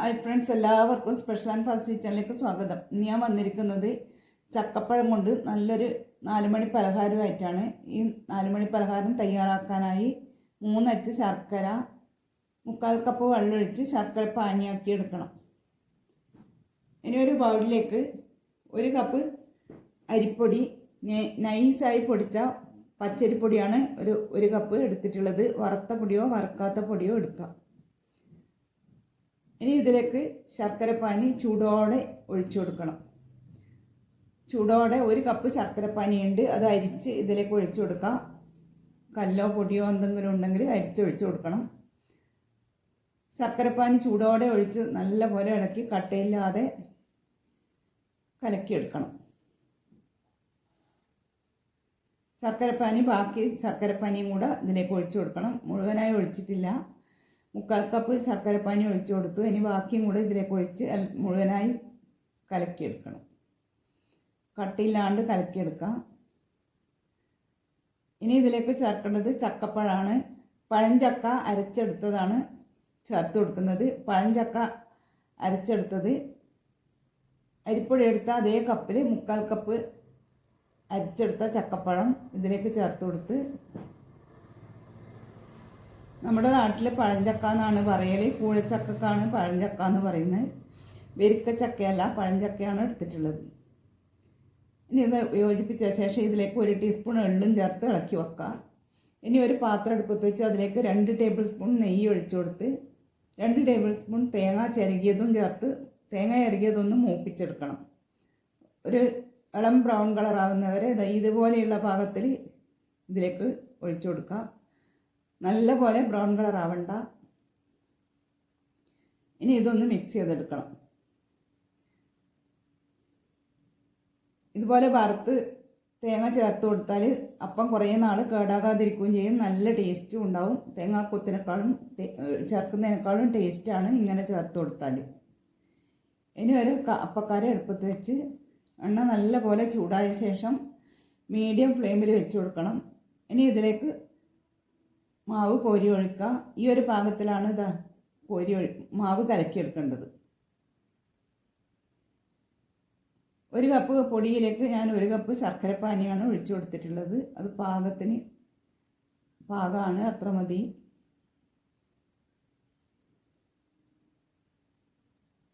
Hi friends എല്ലാവർക്കും special and fast കിച്ചണിലേക്ക് സ്വാഗതം. ഇന്ന് ഞാൻ വന്നിരിക്കുന്നത് ചക്കപ്പഴം കൊണ്ട് നല്ലൊരു നാലുമണി പലഹാരമായിട്ടാണ്. ഈ നാലുമണി പലഹാരം തയ്യാറാക്കാനായി മൂന്നച്ച് ശർക്കര മുക്കാൽ കപ്പ് വെള്ളമൊഴിച്ച് ശർക്കര പാനിയാക്കി എടുക്കണം. ഇനി ഒരു ബൗളിലേക്ക് ഒരു കപ്പ് അരിപ്പൊടി നൈസായി പൊടിച്ച പച്ചരിപ്പൊടിയാണ് ഒരു ഒരു കപ്പ് എടുത്തിട്ടുള്ളത്. വറുത്ത പൊടിയോ വറുക്കാത്ത പൊടിയോ എടുക്കാം. ഇനി ഇതിലേക്ക് ശർക്കരപ്പാനി ചൂടോടെ ഒഴിച്ചു കൊടുക്കണം. ചൂടോടെ ഒരു കപ്പ് ശർക്കരപ്പാനി ഉണ്ട്. അത് അരിച്ച് ഇതിലേക്ക് ഒഴിച്ചു കൊടുക്കാം. കല്ലോ പൊടിയോ എന്തെങ്കിലും ഉണ്ടെങ്കിൽ അരിച്ചൊഴിച്ചു കൊടുക്കണം. ശർക്കരപ്പാനി ചൂടോടെ ഒഴിച്ച് നല്ലപോലെ ഇളക്കി കട്ടയില്ലാതെ കലക്കിയെടുക്കണം ശർക്കരപ്പാനി ബാക്കി ശർക്കരപ്പാനിയും കൂടെ ഇതിലേക്ക് ഒഴിച്ചു കൊടുക്കണം. മുഴുവനായി ഒഴിച്ചിട്ടില്ല. മുക്കാൽ കപ്പ് ശർക്കരപ്പാനി ഒഴിച്ചു കൊടുത്തു. ഇനി ബാക്കിയും കൂടെ ഇതിലേക്ക് ഒഴിച്ച് മുഴുവനായി കലക്കിയെടുക്കണം. കട്ടിയില്ലാണ്ട് കലക്കിയെടുക്കാം. ഇനി ഇതിലേക്ക് ചേർക്കേണ്ടത് ചക്കപ്പഴമാണ് പഴഞ്ചക്ക അരച്ചെടുത്തതാണ് ചേർത്ത് കൊടുക്കുന്നത്. പഴഞ്ചക്ക അരച്ചെടുത്തത്. അരിപ്പൊടി എടുത്ത അതേ കപ്പിൽ മുക്കാൽ കപ്പ് അരിച്ചെടുത്ത ചക്കപ്പഴം ഇതിലേക്ക് ചേർത്ത് കൊടുത്ത് നമ്മുടെ നാട്ടിൽ പഴഞ്ചക്ക എന്നാണ് പറയൽ കൂഴച്ചക്കാണ് പഴഞ്ചക്ക എന്ന് പറയുന്നത്. വെരിക്കച്ചക്കയല്ല പഴഞ്ചക്കയാണ് എടുത്തിട്ടുള്ളത്. ഇനി ഇത് യോജിപ്പിച്ച ശേഷം ഇതിലേക്ക് ഒരു ടീസ്പൂൺ എള്ളും ചേർത്ത് ഇളക്കി വെക്കുക. ഇനി ഒരു പാത്രം അടുപ്പത്ത് വെച്ച് അതിലേക്ക് രണ്ട് ടേബിൾ സ്പൂൺ നെയ്യ് ഒഴിച്ചു കൊടുത്ത് രണ്ട് ടേബിൾ സ്പൂൺ തേങ്ങ ചിരകിയതും ചേർത്ത് തേങ്ങ ചിരകിയതൊന്ന് മൂപ്പിച്ചെടുക്കണം. ഒരു ഇളം ബ്രൗൺ കളറാവുന്നവരെ ഇതുപോലെയുള്ള ഭാഗത്തിൽ ഇതിലേക്ക് ഒഴിച്ചു കൊടുക്കാം നല്ല പോലെ ബ്രൗൺ കളർ ആവണ്ട. ഇനി ഇതൊന്ന് മിക്സ് ചെയ്തെടുക്കണം. ഇതുപോലെ വറുത്ത് തേങ്ങ ചേർത്ത് കൊടുത്താൽ അപ്പം കുറേ നാൾ കേടാകാതിരിക്കുകയും ചെയ്യും. നല്ല ടേസ്റ്റും ഉണ്ടാവും. തേങ്ങാക്കൊത്തിനേക്കാളും കൊത്തിനേക്കാളും ചേർക്കുന്നതിനേക്കാളും ടേസ്റ്റാണ് ഇങ്ങനെ ചേർത്ത് കൊടുത്താൽ ഇനി ഒരു അപ്പക്കാരെ എടുപ്പത്ത് വെച്ച് എണ്ണ നല്ല പോലെ ചൂടായ ശേഷം മീഡിയം ഫ്ലെയിമിൽ വെച്ച് കൊടുക്കണം. ഇനി ഇതിലേക്ക് മാവ് കോരി ഒഴുക്കുക. ഈ ഒരു പാകത്തിലാണ് ഇതാ കോരി ഒഴു മാവ് കലക്കിയെടുക്കേണ്ടത്. ഒരു കപ്പ് പൊടിയിലേക്ക് ഞാൻ ഒരു കപ്പ് ശർക്കരപ്പാനിയാണ് ഒഴിച്ചു കൊടുത്തിട്ടുള്ളത്. അത് പാകത്തിന് പാകമാണ് അത്ര മതി.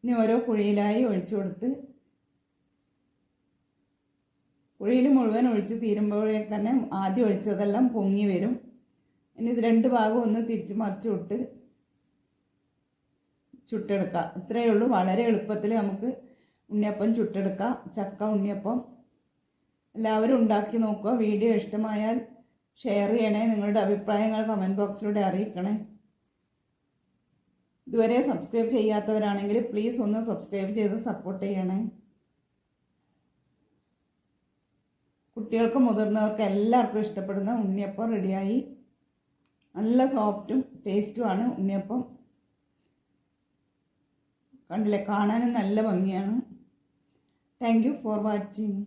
ഇനി ഓരോ കുഴിയിലായി ഒഴിച്ചു കൊടുത്ത് കുഴിയിൽ മുഴുവൻ ഒഴിച്ച് തീരുമ്പോഴേക്ക് തന്നെ ആദ്യം ഒഴിച്ചതെല്ലാം പൊങ്ങി വരും. ഇനി ഇത് രണ്ട് ഭാഗം ഒന്ന് തിരിച്ച് മറിച്ച് വിട്ട് ചുട്ടെടുക്കുക ഇത്രയേ ഉള്ളൂ. വളരെ എളുപ്പത്തിൽ നമുക്ക് ഉണ്ണിയപ്പം ചുട്ടെടുക്കാം. ചക്ക ഉണ്ണിയപ്പം എല്ലാവരും ഉണ്ടാക്കി നോക്കുക. വീഡിയോ ഇഷ്ടമായാൽ ഷെയർ ചെയ്യണേ. നിങ്ങളുടെ അഭിപ്രായങ്ങൾ കമന്റ് ബോക്സിലൂടെ അറിയിക്കണേ. ഇതുവരെ സബ്സ്ക്രൈബ് ചെയ്യാത്തവരാണെങ്കിൽ പ്ലീസ് ഒന്ന് സബ്സ്ക്രൈബ് ചെയ്ത് സപ്പോർട്ട് ചെയ്യണേ. കുട്ടികൾക്കും മുതിർന്നവർക്ക് എല്ലാവർക്കും ഇഷ്ടപ്പെടുന്ന ഉണ്ണിയപ്പം റെഡിയായി. നല്ല സോഫ്റ്റും ടേസ്റ്റുമാണ് ഉണ്ണിയപ്പം. കണ്ടില്ലേ? കാണാനും നല്ല ഭംഗിയാണ്. Thank you for watching